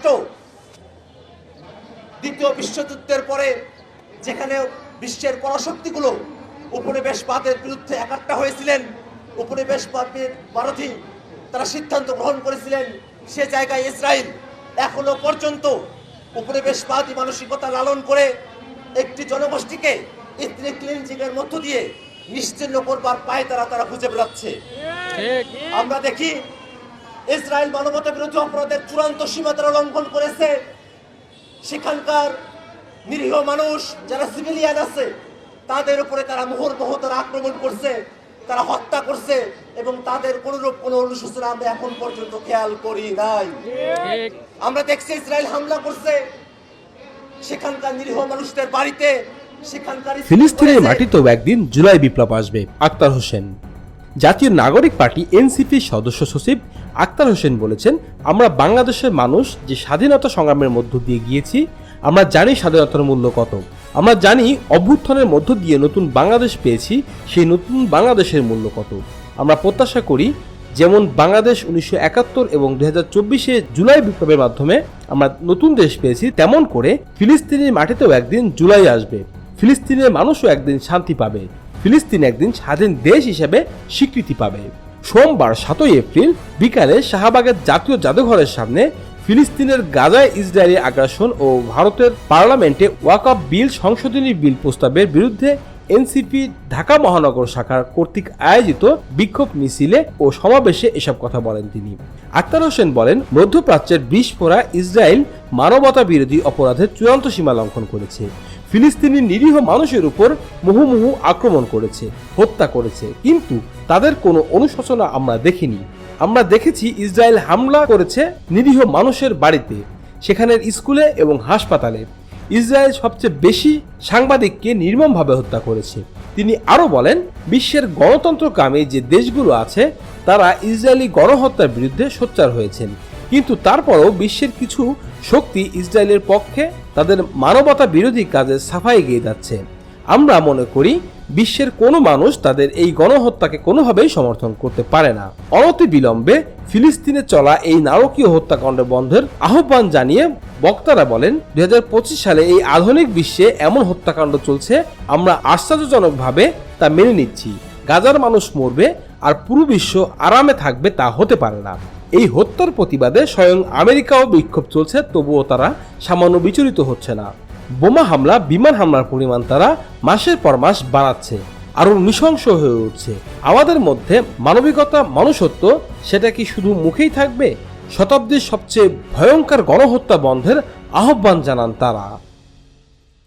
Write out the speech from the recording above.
রাষ্ট্র দ্বিতীয় বিশ্বযুদ্ধের পরে যেখানে বিশ্বের পরাশক্তিগুলো উপনিবেশবাদের বিরুদ্ধে একাট্টা হয়েছিলেন উপনিবেশবাদের বিরোধী তারা সিদ্ধান্ত গ্রহণ করেছিলেন সে জায়গায় ইসরায়েল এখনও পর্যন্ত উপনিবেশবাদী মানসিকতা লালন করে একটি জনগোষ্ঠীকে ইথনিক ক্লিনজিংয়ের মধ্য দিয়ে নিশ্চিন্ন করবার পায় তারা তারা খুঁজে বেড়াচ্ছে। আমরা দেখি ইসরায়েল মানবতা বিরোধী অপরাধের চূড়ান্ত সীমা তারা লঙ্ঘন করেছে। সেখানকার নিরীহ মানুষ যারা সিভিলিয়ান আছে তাদের উপরে তারা মুহুর্মুহ তারা আক্রমণ করছে তারা হত্যা করছে এবং তাদের কোনরূপ কোনো অনুশোচনা আমরা এখন পর্যন্ত খেয়াল করি নাই। আমরা দেখছি ইসরায়েল হামলা করছে। সেখানকার নিরীহ মানুষদের বাড়িতে সেখানকার ফিলিস্তিনের। মাটিতেও একদিন জুলাই বিপ্লব আসবে আক্তার হোসেন। জাতীয় নাগরিক পার্টি এনসিপির সদস্য সচিব আক্তার হোসেন বলেছেন, আমরা বাংলাদেশের মানুষ যে স্বাধীনতা সংগ্রামের মধ্য দিয়ে গিয়েছি, আমরা জানি স্বাধীনতার মূল্য কত। আমরা জানি অভ্যুত্থানের মধ্য দিয়ে নতুন বাংলাদেশ পেয়েছি, সেই নতুন বাংলাদেশের মূল্য কত। আমরা প্রত্যাশা করি, যেমন বাংলাদেশ উনিশশো একাত্তর এবং দু হাজার চব্বিশে জুলাই বিপ্লবের মাধ্যমে আমরা নতুন দেশ পেয়েছি, তেমন করে ফিলিস্তিনের মাটিতেও একদিন জুলাই আসবে। ফিলিস্তিনের মানুষও একদিন শান্তি পাবে। ফিলিস্তিন একদিন স্বাধীন দেশ হিসেবে স্বীকৃতি পাবে। সোমবার সাতই এপ্রিল বিকালে শাহবাগের জাতীয় জাদুঘরের সামনে ফিলিস্তিনের গাজায় ইসরায়েলি আগ্রাসন ও ভারতের পার্লামেন্টে ওয়াকআপ বিল, সংশোধনী বিল প্রস্তাবের বিরুদ্ধে এনসিপি, ঢাকা মহানগর শাখার কর্তৃক আয়োজিত বিক্ষোভ মিছিলে ও সমাবেশে এসব কথা বলেন তিনি। আক্তার হোসেন বলেন, মধ্যপ্রাচ্যের বিস্ফোরা ইসরায়েল মানবতা বিরোধী অপরাধের চূড়ান্ত সীমা লঙ্ঘন করেছে। ফিলিস্তিনি নিরীহ মানুষের উপর মুহুমুহু আক্রমণ করেছে, হত্যা করেছে। কিন্তু তাদের কোনো অনুশোচনা আমরা দেখিনি। আমরা দেখেছি ইসরায়েল হামলা করেছে নিরীহ মানুষের বাড়িতে, সেখানের স্কুলে এবং হাসপাতালে। ইসরায়েল সবচেয়ে বেশি সাংবাদিককে নির্মমভাবে হত্যা করেছে। তিনি আরও বলেন, বিশ্বের গণতন্ত্রকামী যে দেশগুলো আছে, তারা ইসরায়েলি গণহত্যার বিরুদ্ধে সোচ্চার হয়েছেন। কিন্তু তারপরও বিশ্বের কিছু শক্তি ইসরায়েলের পক্ষে তাদের মানবতা বিরোধী কাজে সাফাই গিয়ে যাচ্ছে। আমরা মনে করি বিশ্বের কোনো মানুষ তাদের এই গণহত্যাকে কোনোভাবেই সমর্থন করতে পারে না। অনতি বিলম্বে ফিলিস্তিনে চলা এই নারকীয় হত্যাকাণ্ড বন্ধের আহ্বান জানিয়ে বক্তারা বলেন, দুই হাজার পঁচিশ সালে এই আধুনিক বিশ্বে এমন হত্যাকাণ্ড চলছে, আমরা আশ্চর্যজনকভাবে তা মেনে নিচ্ছি। গাজার মানুষ মরবে আর পুরো বিশ্ব আরামে থাকবে তা হতে পারে না। এই হত্যার প্রতিবাদে স্বয়ং আমেরিকাও বিক্ষোভ চলছে, তবুও তারা সামান্য বিচলিত হচ্ছে না। বোমা হামলা, বিমান হামলার পরিমাণ তারা মাসের পর মাস বাড়াচ্ছে, আরও নৃশংস হয়ে উঠছে। আমাদের মধ্যে মানবিকতা, মানুষত্ব, সেটা কি শুধু মুখেই থাকবে? শতাব্দীর সবচেয়ে ভয়ঙ্কর গণহত্যা বন্ধের আহ্বান জানান তারা।